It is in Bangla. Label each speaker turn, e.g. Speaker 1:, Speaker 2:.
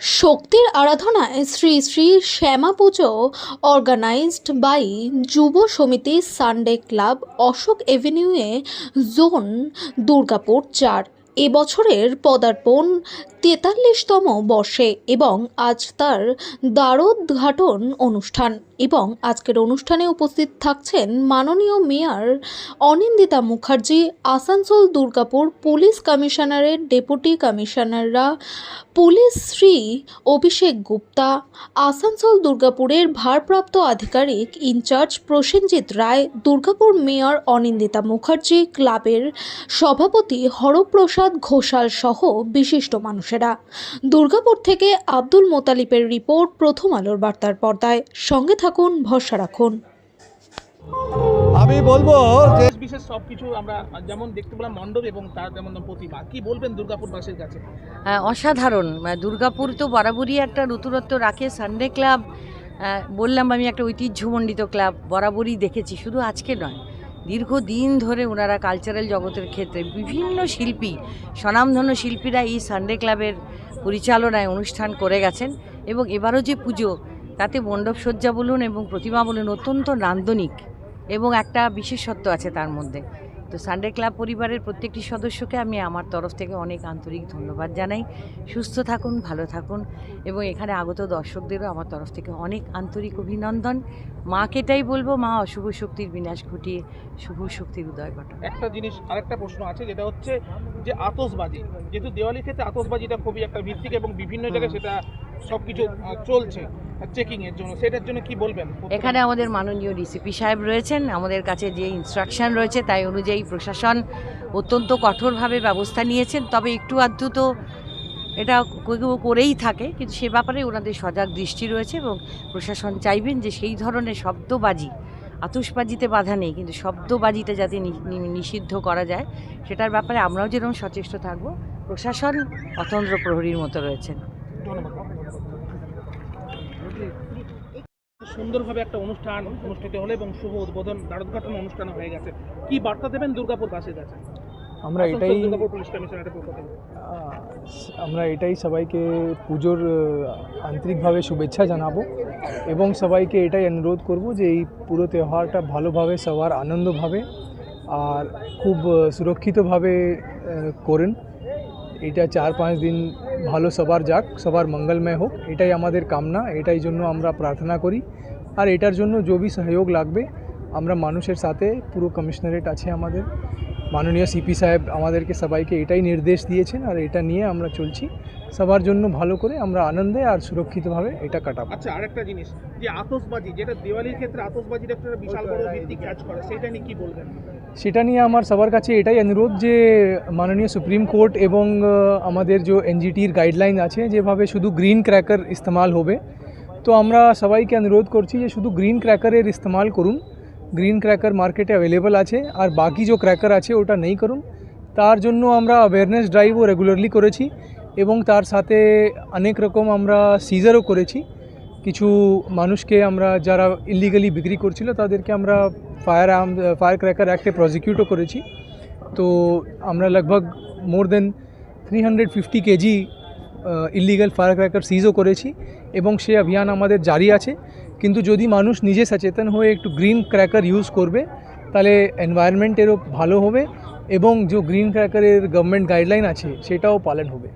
Speaker 1: শক্তির আরাধনায় শ্রী শ্রী শ্যামা পুজো অর্গানাইজড বাই যুব সমিতি সানডে ক্লাব অশোক এভিনিউয়ে জোন দুর্গাপুর চার। এবছরের পদার্পণ তেতাল্লিশতম বর্ষে এবং আজ তার দ্বারোদ্ঘাটন অনুষ্ঠান এবং আজকের অনুষ্ঠানে উপস্থিত থাকছেন মাননীয় মেয়র অনিন্দিতা মুখার্জি, আসানসোল দুর্গাপুর পুলিশ কমিশনারের, ডেপুটি কমিশনাররা পুলিশ শ্রী অভিষেক গুপ্তা, আসানসোল দুর্গাপুরের ভারপ্রাপ্ত আধিকারিক ইনচার্জ প্রসেনজিৎ রায়, দুর্গাপুর মেয়র অনিন্দিতা মুখার্জি, ক্লাবের সভাপতি হরপ্রসাদ ঘোষাল সহ বিশিষ্ট মানুষেরা। দুর্গাপুর থেকে আব্দুল মোতালিবের রিপোর্ট প্রথম আলোর বার্তার পর্দায়। সঙ্গে থাকুন, ভরসা রাখুন।
Speaker 2: আমি বলব যে
Speaker 3: বিশেষ সব কিছু আমরা যেমন দেখতে পেলাম মণ্ডপ এবং তার যেমন প্রতিমা। কি বলবেন দুর্গাপুরবাসীর কাছে?
Speaker 4: হ্যাঁ, অসাধারণ। মানে দুর্গাপুর তো বরাবরই একটা নতুনত্ব রাখে সানডে ক্লাব আহ, বললাম আমি একটা ঐতিহ্যমণ্ডিত ক্লাব বরাবরই দেখেছি শুধু আজকে নয়। দীর্ঘদিন ধরে ওনারা কালচারাল জগতের ক্ষেত্রে বিভিন্ন শিল্পী স্বনামধন্য শিল্পীরা এই সানডে ক্লাবের পরিচালনায় অনুষ্ঠান করে গেছেন এবং এবারও যে পুজো তাতে মণ্ডপ সজ্জা বলুন এবং প্রতিমা বলুন অত্যন্ত নান্দনিক। এবং একটা বিশেষত্ব আছে তার মধ্যে। তো সানডে ক্লাব পরিবারের প্রত্যেকটি সদস্যকে আমি আমার তরফ থেকে অনেক আন্তরিক ধন্যবাদ জানাই। সুস্থ থাকুন ভালো থাকুন এবং এখানে আগত দর্শকদেরও আমার তরফ থেকে অনেক আন্তরিক অভিনন্দন। মাকে এটাই বলব মা অশুভ শক্তির বিনাশ ঘটিয়ে শুভ শক্তির উদয় ঘটান
Speaker 3: একটা জিনিস আরেকটা প্রশ্ন আছে যেটা হচ্ছে যে আতসবাজি যেহেতু দেওয়ালির ক্ষেত্রে আতসবাজিটা খুবই একটা ভিত্তিক এবং বিভিন্ন জায়গায় সেটা সব কিছু চলছে চেকিং এর জন্য। সেটার জন্য কি বলবেন?
Speaker 4: এখানে আমাদের মাননীয় ডিসিপি সাহেব রয়েছেন। আমাদের কাছে যে ইনস্ট্রাকশন রয়েছে তাই অনুযায়ী প্রশাসন অত্যন্ত কঠোরভাবে ব্যবস্থা নিয়েছেন। তবে একটু আধটু তো এটা কেউ করেই থাকে কিন্তু সে ব্যাপারে ওনাদের সজাগ দৃষ্টি রয়েছে এবং প্রশাসন চাইবেন যে সেই ধরনের শব্দবাজি আতসবাজিতে বাধা নেই কিন্তু শব্দবাজিতে যাতে নিষিদ্ধ করা যায় সেটার ব্যাপারে আমরাও যেরকম সচেষ্ট থাকব। প্রশাসন অতন্ত্র প্রহরীর মতো রয়েছেন।
Speaker 3: ধন্যবাদ। সুন্দরভাবে একটা অনুষ্ঠান অনুষ্ঠিত হলো এবং শুভ উদ্বোধন দ্বারোদ্ঘাটন অনুষ্ঠান হয়ে গেছে। কি বার্তা দেবেন দুর্গাপুরবাসীর কাছে?
Speaker 2: আমরা এটাই আমরা এটাই সবাইকে পুজোর আন্তরিকভাবে শুভেচ্ছা জানাব এবং সবাইকে এটাই অনুরোধ করব যে এই পুরো ত্যোহারটা ভালোভাবে সবার আনন্দভাবে আর খুব সুরক্ষিতভাবে করেন। এটা চার পাঁচ দিন ভালো সবার যাক, সবার মঙ্গলময় হোক, এটাই আমাদের কামনা, এটাই জন্য আমরা প্রার্থনা করি। আর এটার জন্য যে বি সহযোগ লাগবে, আমরা মানুষের সাথে, পুরো কমিশনারেট আছে আমাদের। মাননীয় সিপি সাহেব আমাদেরকে সবাইকে এটাই নির্দেশ দিয়েছেন, আর এটা নিয়ে আমরা চলছি। সবার জন্য ভালো করে আমরা আনন্দে আর সুরক্ষিতভাবে এটা কাটাবো।
Speaker 3: আচ্ছা আরেকটা জিনিস, যে আতসবাজি যেটা দিওয়ালির ক্ষেত্রে আতসবাজির একটা বিশাল বড় ভিত্তিক কাজ করে, সেটা নিয়ে কি বলবেন?
Speaker 2: সেটা নিয়ে আমার সবার কাছে এটাই অনুরোধ যে মাননীয় সুপ্রিম কোর্ট এবং আমাদের যে এনজিটির গাইডলাইন আছে যেভাবে শুধু গ্রিন ক্র্যাকার ইস্তেমাল হবে, তো আমরা সবাইকে অনুরোধ করছি যে শুধু গ্রিন ক্র্যাকারের ইস্তেমাল করুন। গ্রিন ক্র্যাকার মার্কেটে অ্যাভেলেবল আছে, আর বাকি যে ক্র্যাকার আছে ওটা নেই করুন। তার জন্য আমরা অ্যাওয়ারনেস ড্রাইভও রেগুলারলি করেছি এবং তার সাথে অনেক রকম আমরা সিজারও করেছি। কিছু মানুষকে আমরা, যারা ইলিগালি বিক্রি করছিল তাদেরকে আমরা ফায়ার আর্ম ফায়ার ক্র্যাকার অ্যাক্টে প্রসিকিউটও করেছি। তো আমরা লগভগ more than three hundred fifty kg illegal fire cracker সিজও করেছি এবং সে অভিযান আমাদের জারি আছে। কিন্তু যদি মানুষ নিজে সচেতন হয়ে একটু গ্রিন ক্র্যাকার ইউজ করবে, তাহলে এনভায়রনমেন্টেরও ভালো হবে এবং যে গ্রিন ক্র্যাকারের গভর্নমেন্ট গাইডলাইন আছে, সেটাও পালন হবে।